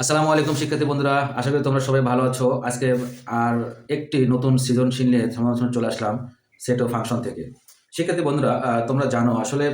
আসসালামু আলাইকুম শিক্ষার্থী বন্ধুরা, আশা করি তোমরা সবাই ভালো আছো। আজকে আর একটি নতুন সৃজনশীল নিয়ে সমালোচনা চলে আসলাম সেট ও ফাংশন থেকে। শিক্ষার্থী বন্ধুরা তোমরা জানো, আসলে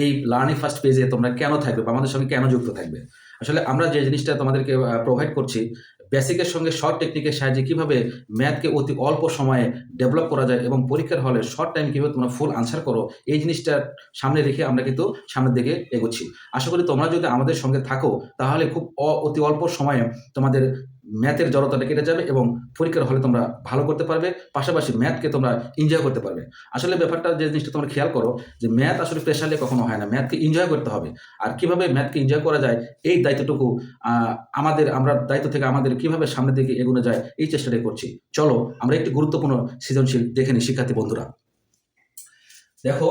এই লার্নিং ফার্স্ট পেজে তোমরা কেন থাকবে বা আমাদের সঙ্গে কেন যুক্ত থাকবে? আসলে আমরা যে জিনিসটা তোমাদেরকে প্রোভাইড করছি বেসিকের সঙ্গে শর্ট টেকনিকের সাহায্যে কীভাবে ম্যাথকে অতি অল্প সময়ে ডেভেলপ করা যায় এবং পরীক্ষার হলে শর্ট টাইম কীভাবে তোমরা ফুল আনসার করো, এই জিনিসটা সামনে রেখে আমরা কিন্তু সামনের দিকে এগোচ্ছি। আশা করি তোমরা যদি আমাদের সঙ্গে থাকো, তাহলে খুব অতি অল্প সময়ে তোমাদের ম্যাথের জড়তাটা কেটে যাবে এবং পরীক্ষার হলে তোমরা ভালো করতে পারবে, পাশাপাশি ম্যাথকে তোমরা এনজয় করতে পারবে। আসলে ব্যাপারটা যে জিনিসটা তোমরা খেয়াল করো যে ম্যাথ আসলে প্রেশারলে কখনো হয় না। ম্যাথকে এনজয় করতে হবে। আর কীভাবে ম্যাথকে এনজয় করা যায়, এই দায়িত্বটুকু আমাদের, আমরা দায়িত্ব থেকে আমাদের কীভাবে সামনের দিকে এগোনো যায়, এই চেষ্টাটাই করছি। চলো, আমরা একটি গুরুত্বপূর্ণ সৃজনশীল দেখে নিই, শিক্ষার্থী বন্ধুরা। দেখো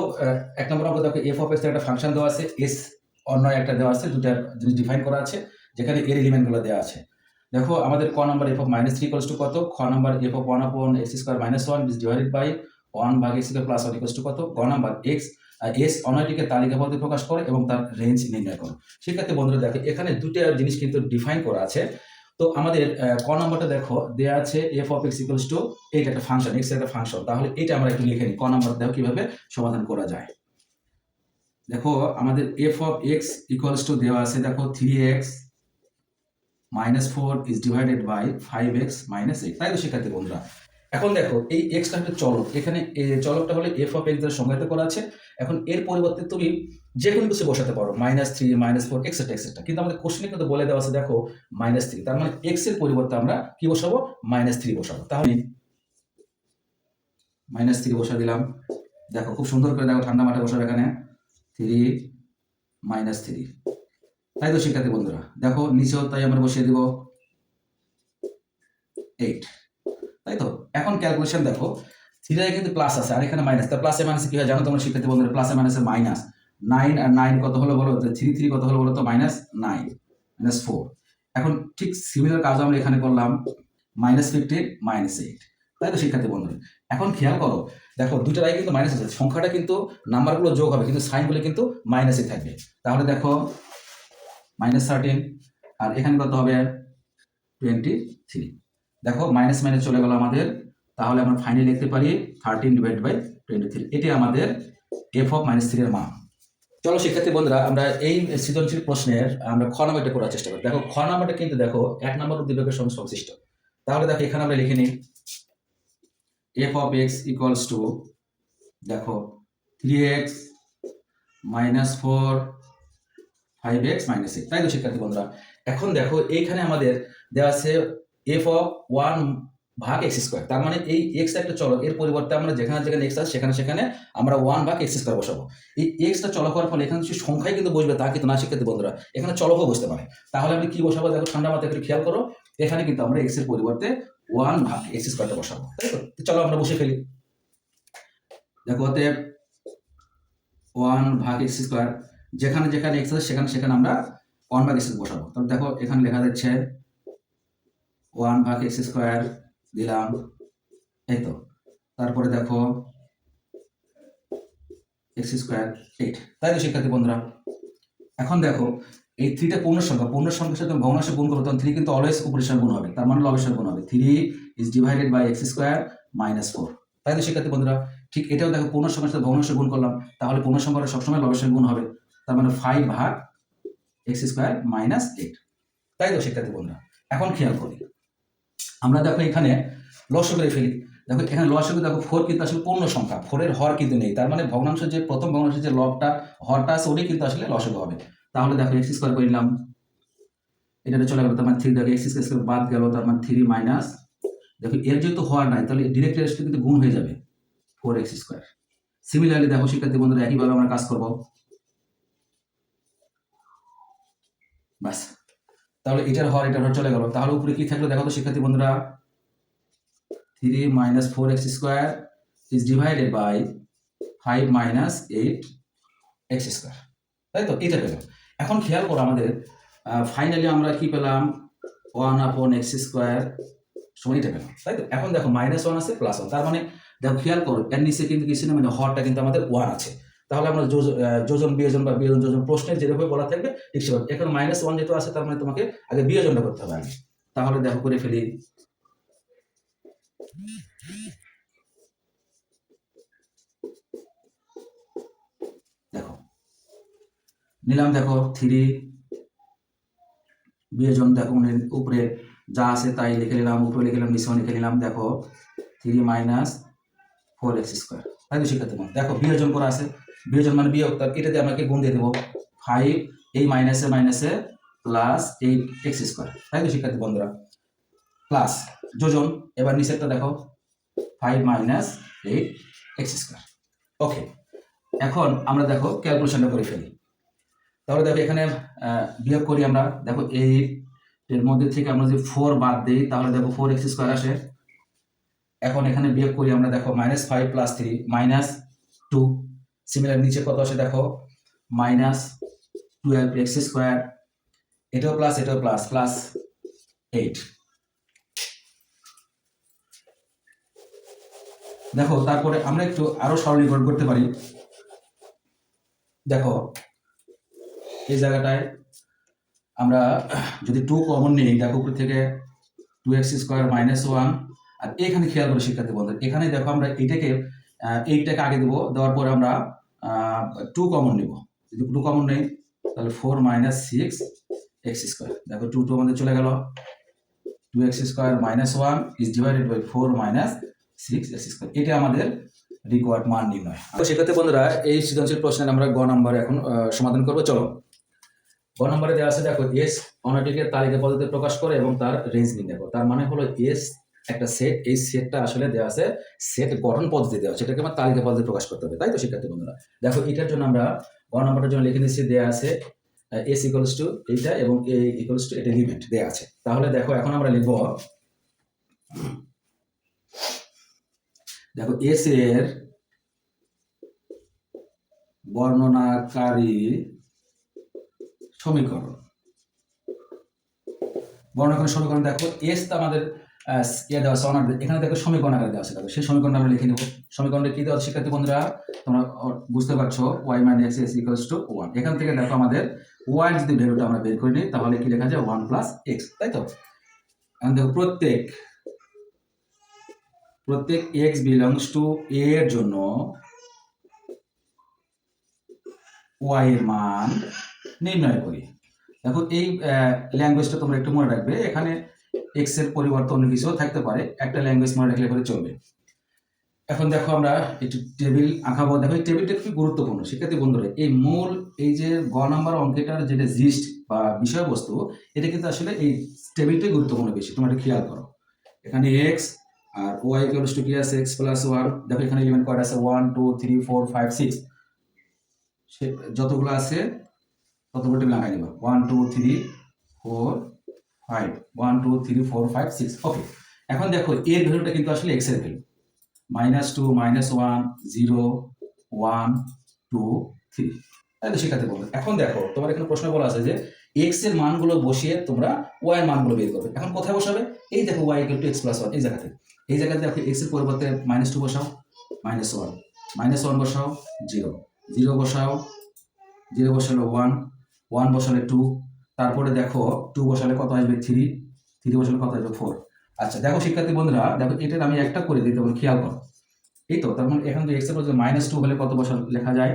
এক নম্বর অঙ্ক দেখো এফ অফ এক্স একটা ফাংশন দেওয়া আছে এস অন্য একটা দেওয়া আছে দুটা জিনিস ডিফাইন করা আছে, যেখানে এর এলিমেন্টগুলো দেওয়া আছে। দেখো, আমাদের ক number F of minus three equals to কত? খ number F of one upon X square minus one is divided by one ভাগ X square plus one equals to কত? গ নাম্বার এক্স এস অনয়টিকে তালিকা বলতে প্রকাশ করে এবং তার রেঞ্জ নির্ণয় করো। সেক্ষেত্রে বন্ধুরা, দেখো, এখানে দুটো জিনিস কিন্তু ডিফাইন করা আছে। তো আমাদের ক নম্বরটা দেখো দেওয়া আছে F of X equals to এইটা একটা ফাংশন এক্স একটা ফাংশন তাহলে এটা আমরা একটু লিখে নিই। ক নম্বর দেখো কীভাবে সমাধান করা যায়। দেখো, আমাদের F of X equals to দেওয়া আছে, দেখো three X minus four is divided by five X minus eight তাই তো, শিক্ষার্থী বন্ধুরা? এখন দেখো, এই এক্সটা একটা চলক। এখানে চলকটা হলে এফ অফ এক্স দ্বারা সংজ্ঞায়িত করা আছে। এখন এর পরিবর্তে তুমি যে কোনো কিছু বসাতে পারো। Minus three minus four etcetera etcetera কিন্তু আমাদের কোশ্চেনে কিন্তু বলে দেওয়া আছে, দেখো মাইনাস থ্রি তার মানে এক্সের পরিবর্তে আমরা কি বসাবো? মাইনাস থ্রি বসাবো। তাহলে মাইনাস থ্রি বসা দিলাম। দেখো, খুব সুন্দর করে দেখো, ঠান্ডা মাঠে বসাবে এখানে। থ্রি মাইনাস থ্রি তাই তো, শিক্ষার্থী বন্ধুরা? দেখো, নিচেও তাই আমরা বসিয়ে দিব এইট তাই তো? এখন ক্যালকুলেশন দেখো থ্রিটায় কিন্তু প্লাস আছে, আর এখানে মাইনাস তা প্লাসে মাইনাসে কি হয়? জানো তোমরা শিক্ষার্থী বন্ধুরা প্লাসে মাইনাসে মাইনাস নাইন আর নাইন কত হলো বলো? থ্রি থ্রি কত হলো বলো তো? মাইনাস নাইন মাইনাস ফোর এখন ঠিক সিমিলার কাজ আমরা এখানে করলাম মাইনাস ফিফটিন মাইনাস এইট তাই তো, শিক্ষার্থী বন্ধুরা? এখন খেয়াল করো, দেখো দুটার আগে কিন্তু মাইনাস আছে। সংখ্যাটা কিন্তু নাম্বারগুলো যোগ হবে, কিন্তু সাইনগুলো কিন্তু মাইনাসে থাকবে। তাহলে দেখো মাইনাস থার্টিন আর এখানে কত হবে? টোয়েন্টি থ্রি দেখো মাইনাস মাইনাস চলে গেল আমাদের। তাহলে আমরা ফাইনালি লিখতে পারি thirteen divide by twenty three এটি আমাদের এফ অফ মাইনাস থ্রি এর মান। চলো শিক্ষার্থী বন্ধুরা, আমরা এই সৃজনশীল প্রশ্নের আমরা খ নাম্বারটা করার চেষ্টা করি। দেখো, খ নাম্বারটা কিন্তু দেখো, এক নম্বর উদ্দীপকের সঙ্গে সংশ্লিষ্ট। তাহলে দেখো, এখানে আমরা লিখে নিই F of X equals to দেখো three X minus four five X minus six তাই তো, শিক্ষার্থী বন্ধুরা? এখন দেখো, এইখানে আমাদের দেওয়া আছে এফ অফ ওয়ান ভাগ এক্স স্কোয়ার তার মানে এই এক্স একটা চলক এর পরিবর্তে আমরা যেখানে যেখানে এক্স আছে, সেখানে সেখানে আমরা ওয়ান ভাগ এক্স স্কোয়ার বসাবো। এই এক্সটা চলক হওয়ার ফলে এখানে কিছু সংখ্যাই কিন্তু বসবে, তা কিন্তু না, শিক্ষার্থী বন্ধুরা। এখানে চলকও বসতে পারে। তাহলে আপনি কি বসাবো? দেখো, ঠান্ডা মাথায় একটু খেয়াল করো, এখানে কিন্তু আমরা এক্সের পরিবর্তে ওয়ান ভাগ এক্স স্কোয়ারটা বসাবো। তাই তো? চলো, আমরা বসে ফেলি। দেখো ওতে ওয়ান ভাগ এক্স স্কোয়ার যেখানে যেখানে এক্স আছে সেখানে সেখানে আমরা ওয়ান ভাগ এক্স বসাবো। তাহলে দেখো এখানে লেখা যাচ্ছে ওয়ান ভাগ এক্স স্কোয়ার দিলাম, এই তো। তারপরে দেখো এক্স স্কোয়ার এইট তাই তো শিক্ষার্থী বন্ধুরা? এখন দেখো এই থ্রিটা পূর্ণ সংখ্যা পূর্ণ সংখ্যার সাথে ভগ্নাংশ গুণ করব তখন থ্রি কিন্তু অলওয়েজ উপরের গুণ হবে। তার মানে লবের গুণ হবে। Three is divided by X square minus four তাই তো শিক্ষার্থী বন্ধুরা? ঠিক এটাও দেখো পূর্ণ সংখ্যার সাথে ভগ্নাংশ গুণ করলাম। তাহলে পূর্ণ সংখ্যাটা সবসময় লবের গুণ হবে। তার মানে ফাইভ ভাগ এক্স স্কোয়ার মাইনাস এইট তাই তো শিক্ষার্থী বন্ধুরা, এখন খেয়াল করি। আমরা দেখো এখানে লস করে ফেলি। দেখো এখানে লসক দেখো ফোর কিন্তু আসলে পূর্ণ সংখ্যা। ফোরের হর কিন্তু নেই। তার মানে ভগ্নাংশ যে, প্রথম ভগ্নাংশের যে লবটা, হরটা আছে, ওটাই কিন্তু আসলে লসক হবে। তাহলে দেখো এক্স স্কোয়ার করে নিলাম। এটাতে চলে গেল, তার মানে থ্রি দেখো এক্স স্কোয়ার বাদ গেল, তার মানে থ্রি মাইনাস দেখো এর যেহেতু হওয়ার নাই, তাহলে ডিরেক্ট আসলে কিন্তু গুণ হয়ে যাবে ফোর এক্স স্কোয়ার সিমিলারলি দেখো শিক্ষার্থী বন্ধুরা, একইভাবে আমরা কাজ করব। বাস তাহলে এটার হর এটার হর চলে গেল। তাহলে উপরে কি থাকল? দেখো তো, শিক্ষার্থী বন্ধুরা। Three minus four X square is divided by five minus eight X square তাই তো? এটা পেলাম। এখন খেয়াল করো আমাদের ফাইনালি আমরা কি পেলাম? ওয়ান আপন এক্স স্কোয়ার সমান এটা পেলাম। তাই তো? এখন দেখো মাইনাস ওয়ান আছে প্লাস ওয়ান তার মানে দেখো, খেয়াল করো, এর নিচে কিন্তু কিছু না মানে হরটা কিন্তু আমাদের ওয়ান আছে। তাহলে আমরা যোজন, বিয়োজন বা বিয়োজন, যোজন প্রশ্নের যেভাবে বলা থাকবে, ঠিক সেভাবে। এখন মাইনাস ওয়ান যেহেতু আছে, তার মানে তোমাকে আগে বিয়োজনটা করতে হবে তাহলে দেখো, করে ফেলি। নিলাম দেখো থ্রি বিয়োজন দেখো মানে উপরে যা আছে তাই লিখে নিলাম, উপরে লিখে নিলাম, নিচেও লিখে নিলাম, দেখো three minus four X square তাই তো শিক্ষার্থী দেখো, বিয়োজন করা আছে। বিয়োজন মানে বিয়োগ তার এটাতে আমাকে গুণ দিয়ে দেবো? ফাইভ এই মাইনাসে মাইনাসে প্লাস এইট এক্স স্কোয়ার তাই তো, শিক্ষার্থী বন্ধুরা? প্লাস যোজন, এবার নিচেরটা দেখো। Five minus eight X square okay এখন আমরা দেখো ক্যালকুলেশনটা করে ফেলি। তাহলে দেখো এখানে বিয়োগ করি আমরা। দেখো এইট এর মধ্যে থেকে আমরা যদি ফোর বাদ দিই, তাহলে দেখো ফোর এক্স স্কোয়ার আসে। এখন এখানে বিয়োগ করি আমরা, দেখো minus five plus three minus two similar নিচে কত আসে দেখো? মাইনাস টুয়েলভ এক্স স্কোয়ার এটাও প্লাস এটাও প্লাস প্লাস এইট দেখো, তারপরে আমরা একটু আরও সরলীকরণ করতে পারি। দেখো, এই জায়গাটায় আমরা যদি টু কমন নিই, দেখো উপর থেকে two X square minus one আর এখানে খেয়াল করে শিক্ষার্থী বন্ধু এখানে দেখো আমরা এইটাকে এইটটাকে আগে দেবো, দেওয়ার পরে আমরা টু কমন নিব। যদি টু কমন নেই, তাহলে four minus six X square দেখো টু টু আমাদের চলে গেল। Two X square minus one is divided by four minus six X square এটা আমাদের রিকোয়ার্ড মান নির্ণয়। তো সেক্ষেত্রে বন্ধুরা, এই সৃজনশীল প্রশ্নের আমরা গ নম্বর এখন সমাধান করব। চলো। গ নম্বরে দেওয়া আছে, দেখো এস অনাটিকে তালিকা পদ্ধতি প্রকাশ করে এবং তার রেঞ্জ নির্ণয় করো। তার মানে হলো এস একটা সেট এই সেটটা আসলে দেওয়া আছে সেট গঠন পদ্ধতি দেওয়া সেটাকে আমার তালিকা পদ্ধতি প্রকাশ করতে হবে, তাই তো শিক্ষার্থী বন্ধুরা? দেখো, এটার জন্য আমরা গ নম্বরের জন্য লিখে নিচ্ছি দেওয়া আছে এস ইকুয়ালস টু এইটা এবং এ ইকুয়ালস টু এটা লিমিট দেওয়া আছে। তাহলে দেখো, এখন আমরা লিখব, দেখো এস এর বর্ণনাকারী সমীকরণ। বর্ণনাকারী সমীকরণ, দেখো এস তো আমাদের ইয়ে দেওয়া অনার এখানে দেখো সমীকরণ আকারে দেওয়া আছে দেখো। সেই সমীকরণটা আমরা লিখে নেব। সমীকরণটা কি দেওয়া শিক্ষার্থী বন্ধুরা, তোমরা বুঝতে পারছ Y minus X equals to one এখান থেকে দেখো আমাদের ওয়াই যদি ভ্যালুটা আমরা বের করে নিই তাহলে কি লেখা যায়? ওয়ান প্লাস এক্স তাই তো? এখন দেখো, প্রত্যেক প্রত্যেক এক্স বিলংস টু এ এর জন্য ওয়াই এর মান নির্ণয় করি। দেখো, এই ল্যাঙ্গুয়েজটা তোমরা একটু মনে রাখবে। এখানে এক্সের পরিবর্তে অন্য কিছু থাকতে পারে, একটা ল্যাঙ্গুয়েজ মনে রাখলে পরে চলবে। এখন দেখো আমরা একটু টেবিল আঁকাবো। দেখো, এই টেবিলটা খুবই গুরুত্বপূর্ণ। শিক্ষার্থী বন্ধুরা, এই মূল, এই যে গ নাম্বার অঙ্কেটার যেটা জিস্ট বা বিষয়বস্তু, এটা কিন্তু আসলে এই টেবিলটাই গুরুত্বপূর্ণ বেশি। তোমরা একটু খেয়াল করো। এখানে এক্স আর ওয়াই ইকুয়ালস টু কি আছে? এক্স প্লাস ওয়ান দেখো, এখানে এলিমেন্ট কয়টা আছে? One two three four five six যতগুলো আছে, ততগুলো টেবিল আঁকাই নিবা one two three four five one two three four five six okay এখন দেখো, এর ভ্যালুটা কিন্তু আসলে এক্সের value minus two minus one zero one two three তাই তো শিখাতে বলব। এখন দেখো, তোমার এখানে প্রশ্ন বলা আছে যে এক্সের মানগুলো বসিয়ে তোমরা ওয়াই এর মানগুলো বের করবে। এখন কোথায় বসাবে? এই দেখো Y equal to X plus one এই জায়গাতে। এই জায়গাতে দেখো এক্সের পরিবর্তে মাইনাস টু বসাও মাইনাস ওয়ান মাইনাস ওয়ান বসাও জিরো জিরো বসাও জিরো বসালে ওয়ান ওয়ান বসালে টু তারপরে দেখো টু বসালে কত আসবে থ্রি থ্রি বসালে কত আসবে ফোর আচ্ছা দেখো শিক্ষার্থী বন্ধুরা, দেখো এটার আমি একটা করে দিতে বলি খেয়াল করো। এই তো, তার মানে এখান থেকে এক্সের মাইনাস টু হলে কত বসা লেখা যায়?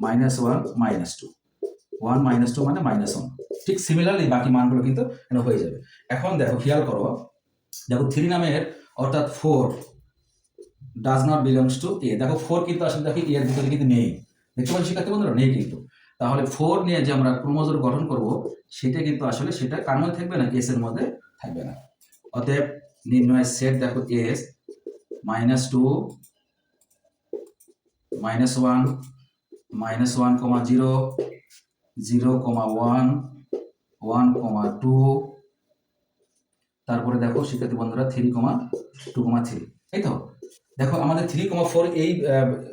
Minus one minus two one minus two মানে মাইনাস ওয়ান ঠিক সিমিলারলি বাকি মানগুলো কিন্তু হয়ে যাবে। এখন দেখো, খেয়াল করো, দেখো থ্রি নামের, অর্থাৎ four does not belongs to A দেখো ফোর কিন্তু আসলে দেখো এর ভিতরে কিন্তু নেই। দেখতে পাচ্ছি শিক্ষার্থী বন্ধুরা? নেই কিন্তু। তাহলে ফোর নিয়ে যে আমরা ক্রোমোজোর গঠন করব, সেটা কিন্তু আসলে সেটা কার মধ্যে থাকবে না? এস এর মধ্যে থাকবে না। অতএব নির্ণয় সেট দেখো S minus two minus one minus one comma zero zero comma one one comma two তারপরে দেখো শিক্ষার্থী বন্ধুরা three comma two comma three এই তো? দেখো আমাদের থ্রি কমা ফোর এই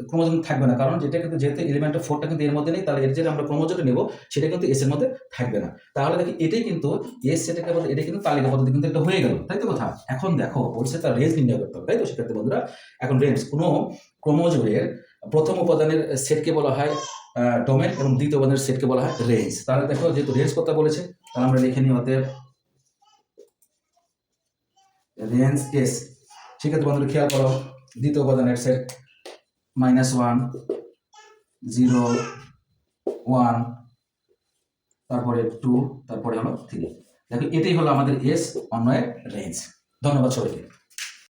ক্রোমোজোম থাকবে না। কারণ যেটা কিন্তু যেহেতু এলিমেন্ট ফোরটা কিন্তু এর মধ্যে নেই, তাহলে এর যেটা আমরা ক্রোমোজোমটা নেব, সেটা কিন্তু এস এর মধ্যে থাকবে না। তাহলে দেখি এটাই কিন্তু এস সেটাকে বলতে এটা কিন্তু তালিকা পদ্ধতি কিন্তু একটা হয়ে গেল, তাই তো কথা? এখন দেখো, বলছে তার রেঞ্জ নির্ণয় করতে হবে, তাই তো শিক্ষার্থী বন্ধুরা? এখন রেঞ্জ কোনো ক্রোমোজোমের প্রথম উপাদানের সেটকে বলা হয় ডোমেন এবং দ্বিতীয় উপাদানের সেটকে বলা হয় রেঞ্জ তাহলে দেখো যেহেতু রেঞ্জ কথা বলেছে, তাহলে আমরা লিখে নিই অতএব রেঞ্জ এস সেক্ষেত্রে বন্ধুরা, খেয়াল করো। দ্বিতীয় উপাদানের set minus one zero one তারপরে টু তারপরে হলো থ্রি দেখো, এটাই হলো আমাদের এস অন্যয়ের রেঞ্জ ধন্যবাদ সবাইকে।